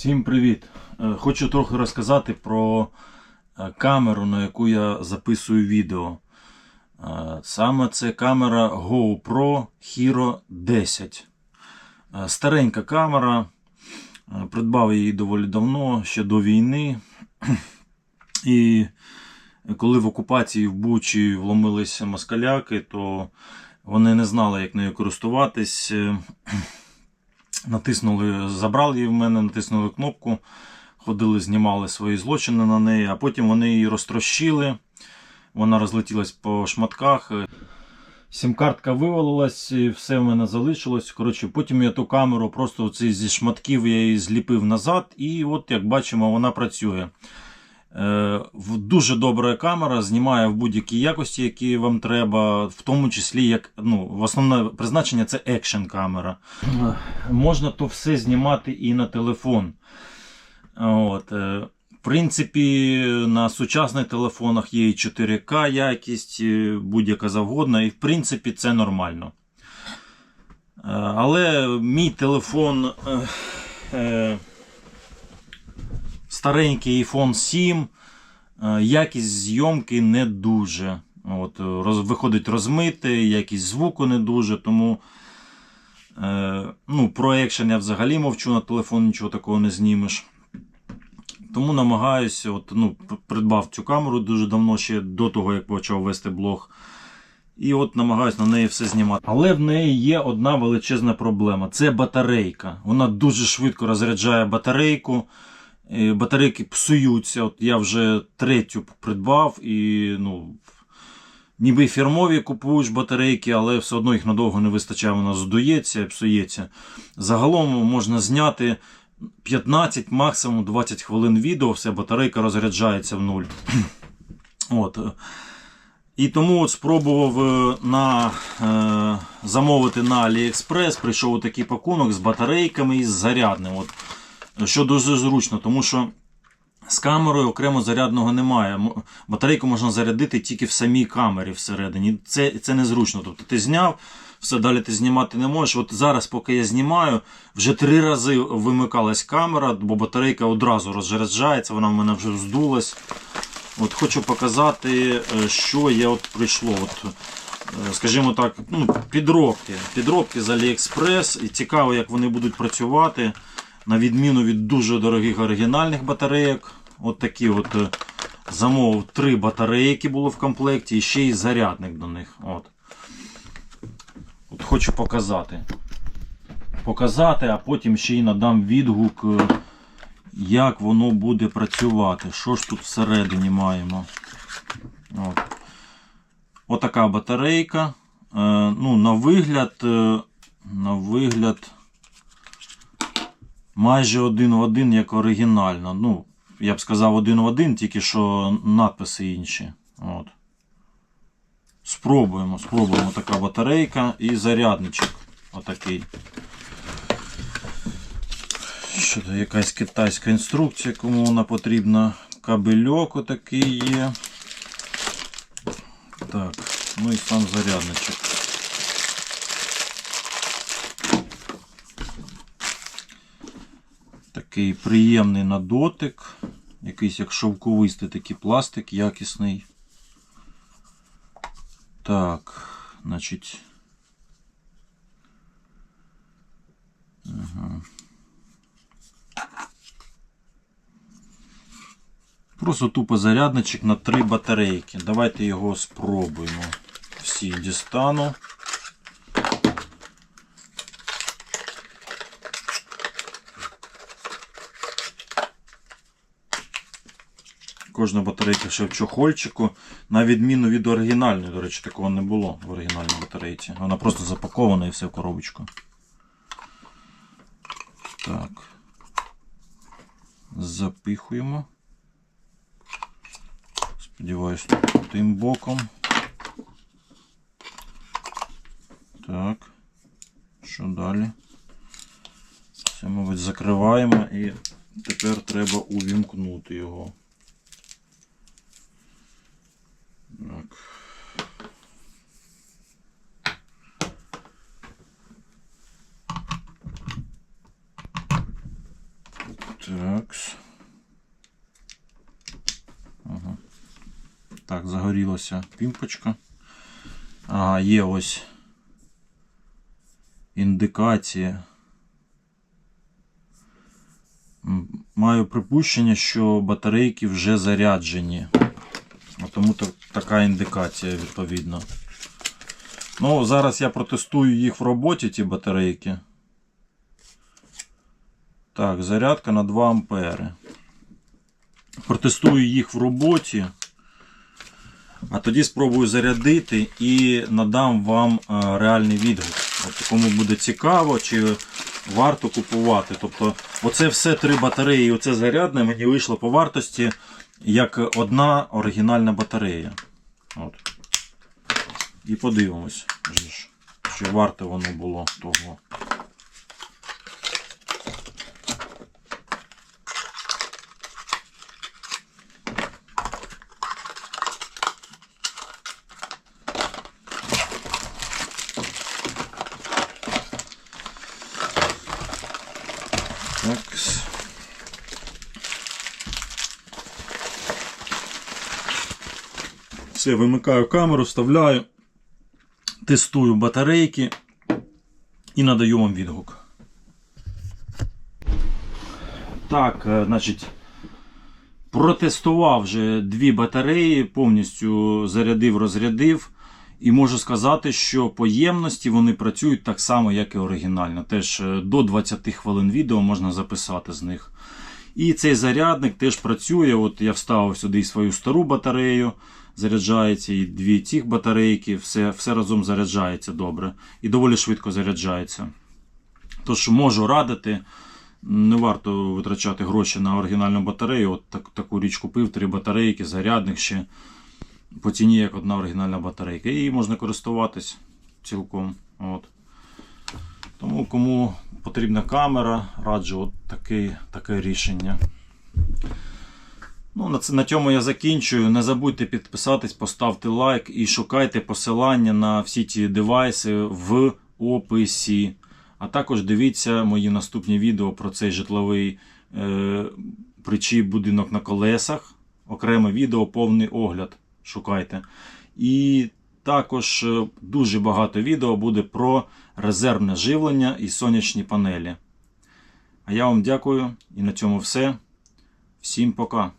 Всім привіт! Е, Хочу трохи розказати про е, камеру, на яку я записую відео. Е, Саме це камера GoPro Hero 10. Е, Старенька камера. Придбав її доволі давно, ще до війни. І коли в окупації в Бучі вломилися москаляки, то вони не знали, як нею користуватись. Натиснули, забрали її в мене, натиснули кнопку, ходили, знімали свої злочини на неї, а потім вони її розтрощили. Вона розлетілась по шматках. Сім-картка вивалилась, і все в мене залишилось. Коротше, потім я ту камеру просто зі шматків я її зліпив назад, і от, як бачимо, вона працює. Е, Дуже добра камера, знімає в будь-якій якості, які вам треба, в тому числі як ну, основне призначення це екшн камера. Можна то все знімати і на телефон. От, е, в принципі, на сучасних телефонах є і 4К якість, будь-яка завгодна, і в принципі це нормально. Е, Але мій телефон. Старенький iPhone 7, е, якість зйомки не дуже. От, е, роз, виходить розмити, якість звуку не дуже, тому е, ну, про екшен я взагалі мовчу на телефон, нічого такого не знімеш. Тому намагаюся, от, ну, придбав цю камеру дуже давно, ще до того, як почав вести блог. І от намагаюся на неї все знімати. Але в неї є одна величезна проблема це батарейка. Вона дуже швидко розряджає батарейку. Батарейки псуються. От я вже третю придбав і ну, ніби фірмові купуєш батарейки, але все одно їх надовго не вистачає, вона здується псується. Загалом можна зняти 15, максимум 20 хвилин відео, все, батарейка розряджається в нуль. От. І тому от спробував е, на, е, замовити на AliExpress, прийшов такий пакунок з батарейками і з зарядним. От, що дуже зручно, тому що з камерою окремо зарядного немає. Батарейку можна зарядити тільки в самій камері всередині. Це, це незручно. Тобто ти зняв, все далі ти знімати не можеш. От зараз, поки я знімаю, вже три рази вимикалась камера, бо батарейка одразу розряджається, вона в мене вже здулась. От хочу показати, е, що є от прийшло. От, е, скажімо так, ну, підробки. Підробки з AliExpress. І цікаво, як вони будуть працювати. На відміну від дуже дорогих оригінальних батарейок. От такі от е, замовив три батарейки було в комплекті і ще й зарядник до них. От. От хочу показати. Показати, а потім ще й надам відгук, е, як воно буде працювати. Що ж тут всередині маємо? От. Отака батарейка. Е, ну, на вигляд, е, на вигляд майже один в один, як оригінально. Ну, я б сказав один в один, тільки що надписи інші. От. Спробуємо, спробуємо така батарейка і зарядничок. Отакий. Що то якась китайська інструкція, кому вона потрібна. Кабельок отакий є. Так, ну і сам зарядничок. Такий приємний на дотик. Якийсь як шовковистий такий пластик, якісний. Так, значить. Ага. Просто тупо зарядничок на три батарейки. Давайте його спробуємо. Всі дістану. Кожна батарейка ще в чохольчику. На відміну від оригінальної, до речі, такого не було в оригінальній батарейці. Вона просто запакована і все в коробочку. Так. Запихуємо. Сподіваюсь, тим боком. Так. Що далі? Це, мабуть, закриваємо і тепер треба увімкнути його. Так. Так. Так, загорілася пімпочка. Ага, є ось індикація. Маю припущення, що батарейки вже заряджені. Тому така індикація відповідно. Ну, зараз я протестую їх в роботі, ті батарейки. Так, зарядка на 2 ампери. Протестую їх в роботі. А тоді спробую зарядити і надам вам е, реальний відгук. От кому буде цікаво, чи варто купувати. Тобто, оце все три батареї, і оце зарядне мені вийшло по вартості як одна оригінальна батарея. От. І подивимось, ж, варте воно було того. Так. Все, вимикаю камеру, вставляю, тестую батарейки і надаю вам відгук. Так, е, значить, протестував вже дві батареї, повністю зарядив, розрядив. І можу сказати, що по ємності вони працюють так само, як і оригінально. Теж е, до 20 хвилин відео можна записати з них. І цей зарядник теж працює. От я вставив сюди свою стару батарею, заряджається, і дві цих батарейки, все, все разом заряджається добре і доволі швидко заряджається. Тож можу радити. Не варто витрачати гроші на оригінальну батарею. От так, таку річ купив, три батарейки, зарядник ще по ціні як одна оригінальна батарейка. Її можна користуватись цілком. От. Тому кому потрібна камера, раджу от таке, таке рішення. Ну, на, на цьому я закінчую. Не забудьте підписатись, поставте лайк і шукайте посилання на всі ті девайси в описі. А також дивіться мої наступні відео про цей житловий е, причіп будинок на колесах. Окреме відео, повний огляд. Шукайте. І також е, дуже багато відео буде про резервне живлення і сонячні панелі. А я вам дякую і на цьому все. Всім пока.